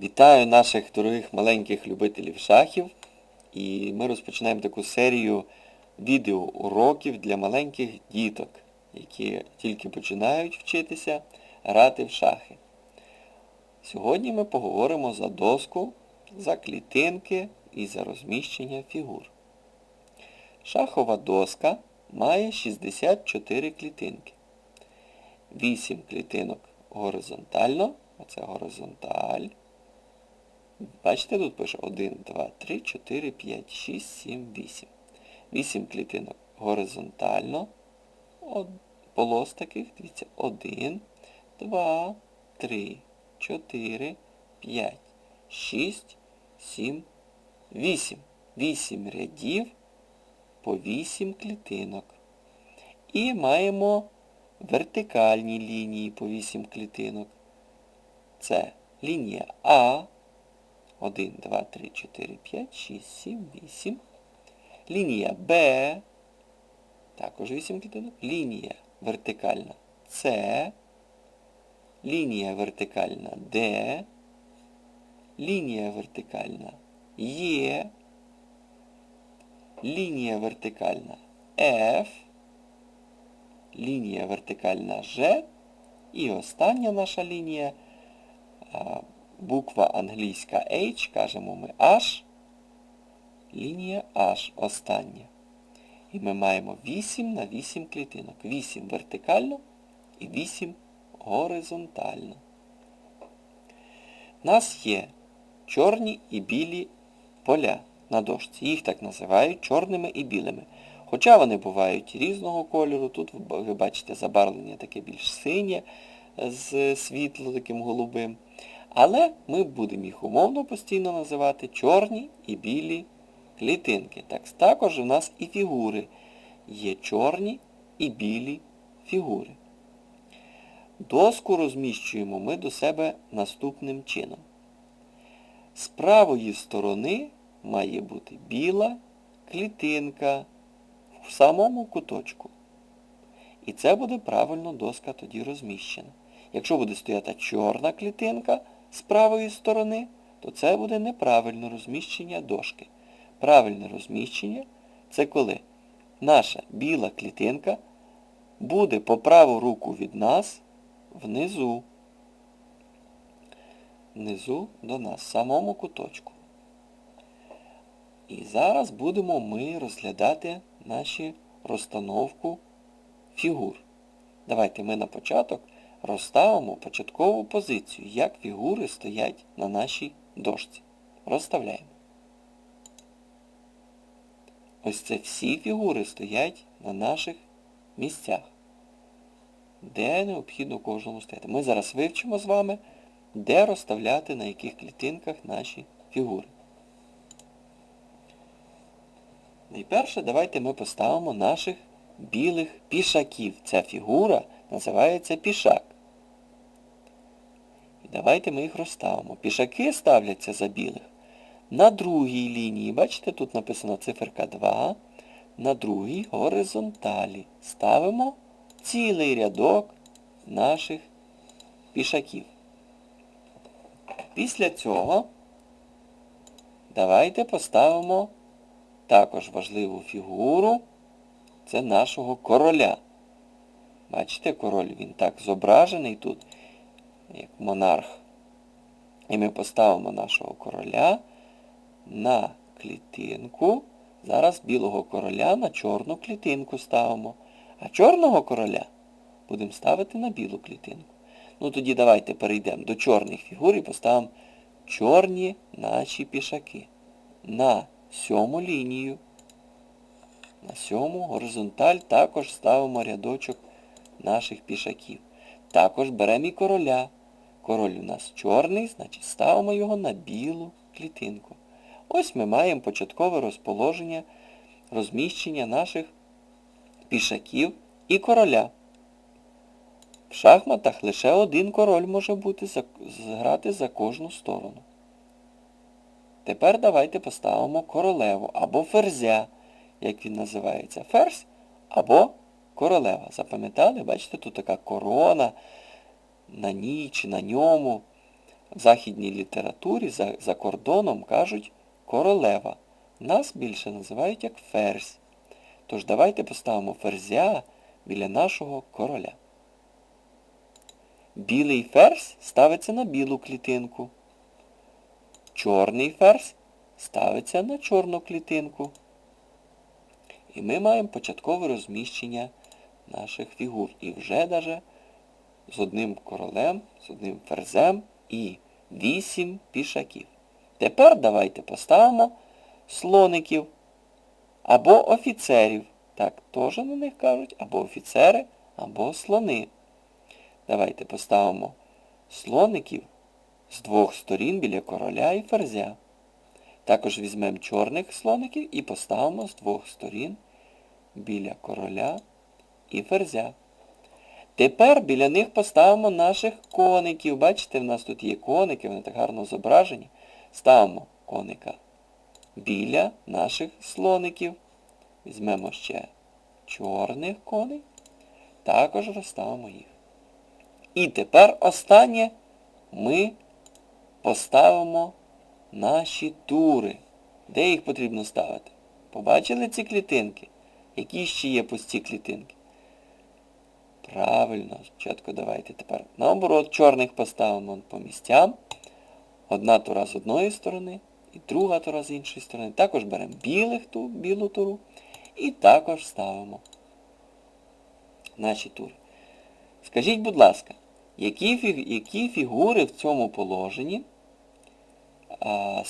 Вітаю наших дорогих маленьких любителів шахів. І ми розпочинаємо таку серію відеоуроків для маленьких діток, які тільки починають вчитися грати в шахи. Сьогодні ми поговоримо за доску, за клітинки і за розміщення фігур. Шахова доска має 64 клітинки. 8 клітинок горизонтально, оце горизонталь. Бачите, тут пише 1, 2, 3, 4, 5, 6, 7, 8. 8 клітинок горизонтально. Полос таких, дивіться, 1, 2, 3, 4, 5, 6, 7, 8. 8 рядів по 8 клітинок. І маємо вертикальні лінії по 8 клітинок. Це лінія А. 1, 2, 3, 4, 5, 6, 7, 8. Лінія Б. Також 8 клітинок. Лінія вертикальна С. Лінія вертикальна Д. Лінія вертикальна Е. Лінія вертикальна F. Лінія вертикальна G. І остання наша лінія буква англійська H, кажемо ми H, лінія H остання. І ми маємо 8 на 8 клітинок. 8 вертикально і 8 горизонтально. У нас є чорні і білі поля на дошці. Їх так називають чорними і білими. Хоча вони бувають різного кольору, тут ви бачите забарвлення таке більш синє з світло таким голубим. Але ми будемо їх умовно постійно називати чорні і білі клітинки. Так, також у нас і фігури є чорні і білі фігури. Доску розміщуємо ми до себе наступним чином. З правої сторони має бути біла клітинка в самому куточку. І це буде правильно доска тоді розміщена. Якщо буде стояти чорна клітинка з правої сторони, то це буде неправильне розміщення дошки. Правильне розміщення це коли наша біла клітинка буде по праву руку від нас внизу. Внизу до нас, в самому куточку. І зараз будемо ми розглядати наші розстановку фігур. Давайте ми на початок розставимо початкову позицію, як фігури стоять на нашій дошці. Розставляємо. Ось це всі фігури стоять на наших місцях, де необхідно кожному стояти. Ми зараз вивчимо з вами, де розставляти на яких клітинках наші фігури. Найперше давайте ми поставимо наших білих пішаків. Ця фігура називається пішак. Давайте ми їх розставимо. Пішаки ставляться за білих на другій лінії. Бачите, тут написано циферка 2. На другій горизонталі ставимо цілий рядок наших пішаків. Після цього давайте поставимо також важливу фігуру. Це нашого короля. Бачите, король, він так зображений тут, як монарх. І ми поставимо нашого короля на клітинку. Зараз білого короля на чорну клітинку ставимо. А чорного короля будемо ставити на білу клітинку. Ну тоді давайте перейдемо до чорних фігур і поставимо чорні наші пішаки. На сьому лінію. На сьому горизонталь також ставимо рядочок наших пішаків. Також беремо і короля. Король у нас чорний, значить ставимо його на білу клітинку. Ось ми маємо початкове розположення, розміщення наших пішаків і короля. В шахматах лише один король може бути зграти за кожну сторону. Тепер давайте поставимо королеву або ферзя, як він називається. Ферзь або королева. Запам'ятали? Бачите, тут така корона на ній чи на ньому в західній літературі за, за кордоном кажуть королева. Нас більше називають як ферзь. Тож давайте поставимо ферзя біля нашого короля. Білий ферзь ставиться на білу клітинку. Чорний ферзь ставиться на чорну клітинку. І ми маємо початкове розміщення наших фігур. І вже даже з одним королем, з одним ферзем і вісім пішаків. Тепер давайте поставимо слоників або офіцерів. Так, теж на них кажуть, або офіцери, або слони. Давайте поставимо слоників з двох сторін біля короля і ферзя. Також візьмемо чорних слоників і поставимо з двох сторін біля короля і ферзя. Тепер біля них поставимо наших коників. Бачите, в нас тут є коники, вони так гарно зображені. Ставимо коника біля наших слоників. Візьмемо ще чорних коней. Також розставимо їх. І тепер останнє ми поставимо наші тури. Де їх потрібно ставити? Побачили ці клітинки? Які ще є пусті клітинки? Правильно, спочатку давайте тепер наоборот чорних поставимо по місцям. Одна тура з одної сторони і друга тура з іншої сторони. Також беремо білих ту, білу туру і також ставимо наші тури. Скажіть, будь ласка, які, які фігури в цьому положенні, а,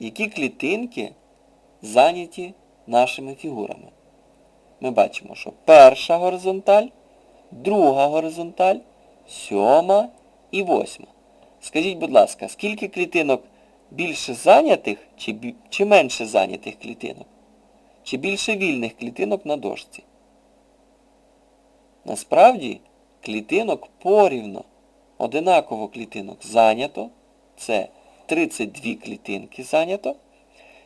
які клітинки зайняті нашими фігурами? Ми бачимо, що перша горизонталь, друга горизонталь, сьома і восьма. Скажіть, будь ласка, скільки клітинок більше зайнятих чи, чи менше зайнятих клітинок? Чи більше вільних клітинок на дошці? Насправді клітинок порівно. Одинаково клітинок зайнято. Це 32 клітинки зайнято.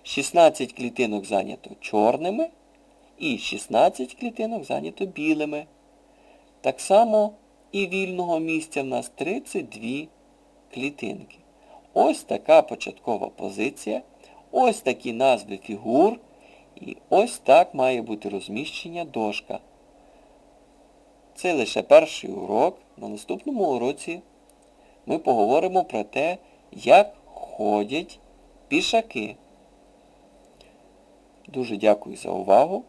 16 клітинок зайнято чорними і 16 клітинок зайнято білими. Так само і вільного місця в нас 32 клітинки. Ось така початкова позиція, ось такі назви фігур, і ось так має бути розміщення дошка. Це лише перший урок. На наступному уроці ми поговоримо про те, як ходять пішаки. Дуже дякую за увагу.